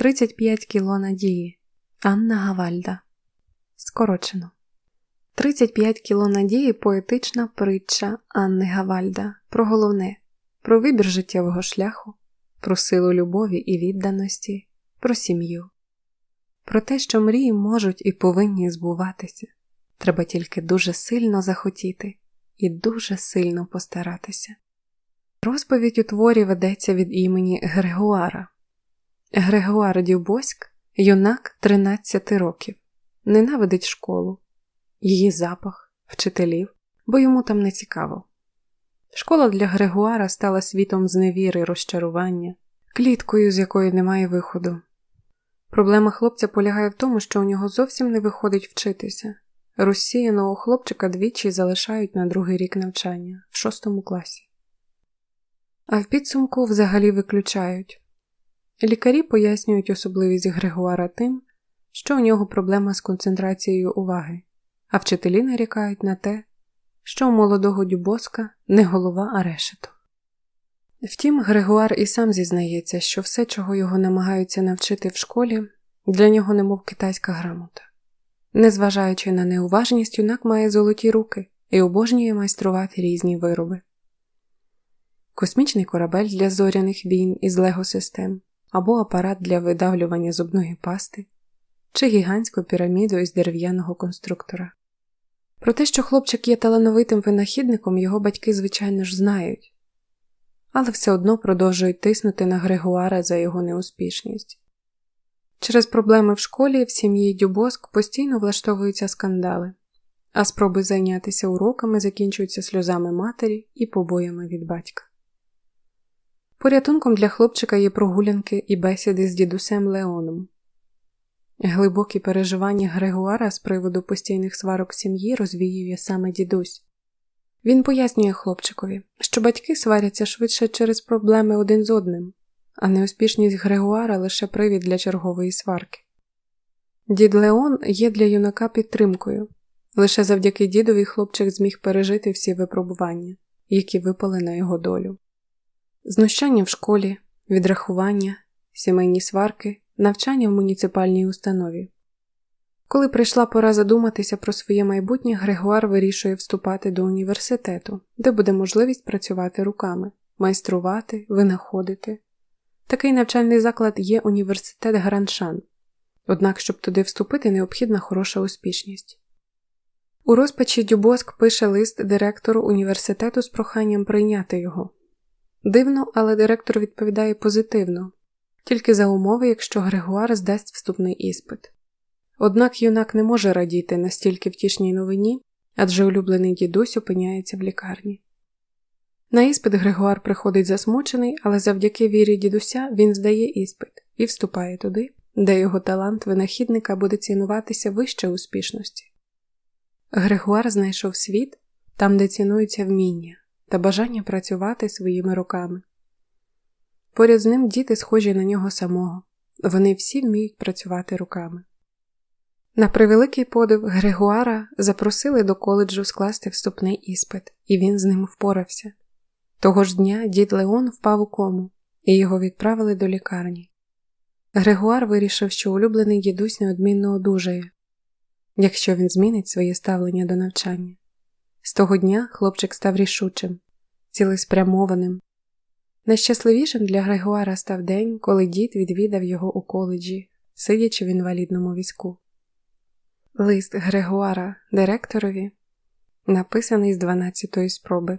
35 кіло надії. Анна Гавальда. Скорочено. 35 кіло надії поетична притча Анни Гавальда про головне, про вибір життєвого шляху, про силу любові і відданості, про сім'ю, про те, що мрії можуть і повинні збуватися. Треба тільки дуже сильно захотіти і дуже сильно постаратися. Розповідь у творі ведеться від імені Грегуара. Грегуар Дюбоськ, юнак 13 років, ненавидить школу, її запах, вчителів, бо йому там не цікаво. Школа для Грегуара стала світом зневіри, розчарування, кліткою, з якої немає виходу. Проблема хлопця полягає в тому, що у нього зовсім не виходить вчитися. Розсіяного хлопчика двічі залишають на другий рік навчання в шостому класі. А в підсумку взагалі виключають. Лікарі пояснюють особливість Грегуара тим, що у нього проблема з концентрацією уваги, а вчителі нарікають на те, що у молодого Дюбоска не голова, а решето. Втім, Грегуар і сам зізнається, що все, чого його намагаються навчити в школі, для нього немов китайська грамота. Незважаючи на неуважність, юнак має золоті руки і обожнює майструвати різні вироби. Космічний корабель для зоряних війн із лего-систем або апарат для видавлювання зубної пасти, чи гігантську піраміду із дерев'яного конструктора. Про те, що хлопчик є талановитим винахідником, його батьки, звичайно ж, знають, але все одно продовжують тиснути на Грегуара за його неуспішність. Через проблеми в школі в сім'ї Дюбоск постійно влаштовуються скандали, а спроби зайнятися уроками закінчуються сльозами матері і побоями від батька. Порятунком для хлопчика є прогулянки і бесіди з дідусем Леоном. Глибокі переживання Грегуара з приводу постійних сварок сім'ї розвіює саме дідусь. Він пояснює хлопчикові, що батьки сваряться швидше через проблеми один з одним, а неуспішність Грегуара лише привід для чергової сварки. Дід Леон є для юнака підтримкою, лише завдяки дідові хлопчик зміг пережити всі випробування, які випали на його долю. Знущання в школі, відрахування, сімейні сварки, навчання в муніципальній установі. Коли прийшла пора задуматися про своє майбутнє, Грегуар вирішує вступати до університету, де буде можливість працювати руками, майструвати, винаходити. Такий навчальний заклад є університет Граншан, однак, щоб туди вступити, необхідна хороша успішність. У розпачі Дюбоск пише лист директору університету з проханням прийняти його. Дивно, але директор відповідає позитивно, тільки за умови, якщо Грегуар здасть вступний іспит. Однак юнак не може радіти настільки втішній новині, адже улюблений дідусь опиняється в лікарні. На іспит Грегуар приходить засмучений, але завдяки вірі дідуся він здає іспит і вступає туди, де його талант винахідника буде цінуватися вище успішності. Грегуар знайшов світ там, де цінується вміння та бажання працювати своїми руками. Поряд з ним діти схожі на нього самого, вони всі вміють працювати руками. На превеликий подив Грегуара запросили до коледжу скласти вступний іспит, і він з ним впорався. Того ж дня дід Леон впав у кому, і його відправили до лікарні. Грегуар вирішив, що улюблений дідусь неодмінно одужає, якщо він змінить своє ставлення до навчання. З того дня хлопчик став рішучим, цілеспрямованим. Найщасливішим для Грегуара став день, коли дід відвідав його у коледжі, сидячи в інвалідному візку. Лист Грегуара директорові, написаний з 12-ї спроби.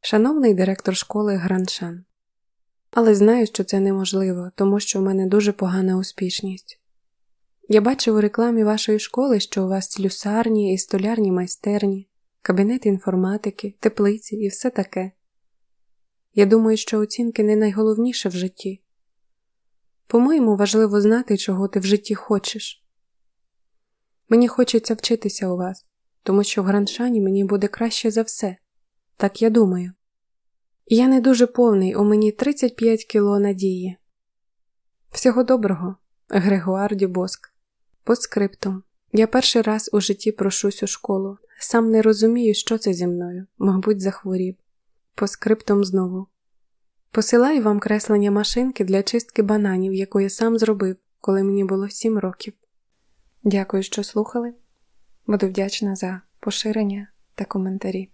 Шановний директор школи Граншан, але знаю, що це неможливо, тому що в мене дуже погана успішність. Я бачив у рекламі вашої школи, що у вас слюсарні і столярні майстерні, кабінет інформатики, теплиці і все таке. Я думаю, що оцінки не найголовніше в житті. По-моєму, важливо знати, чого ти в житті хочеш. Мені хочеться вчитися у вас, тому що в Граншані мені буде краще за все. Так я думаю. Я не дуже повний, у мені 35 кіло надії. Всього доброго, Грегуар Дюбоск. По скриптум. Я перший раз у житті прошусь у школу. Сам не розумію, що це зі мною, мабуть, захворів. По скриптом знову. Посилаю вам креслення машинки для чистки бананів, яку я сам зробив, коли мені було 7 років. Дякую, що слухали. Буду вдячна за поширення та коментарі.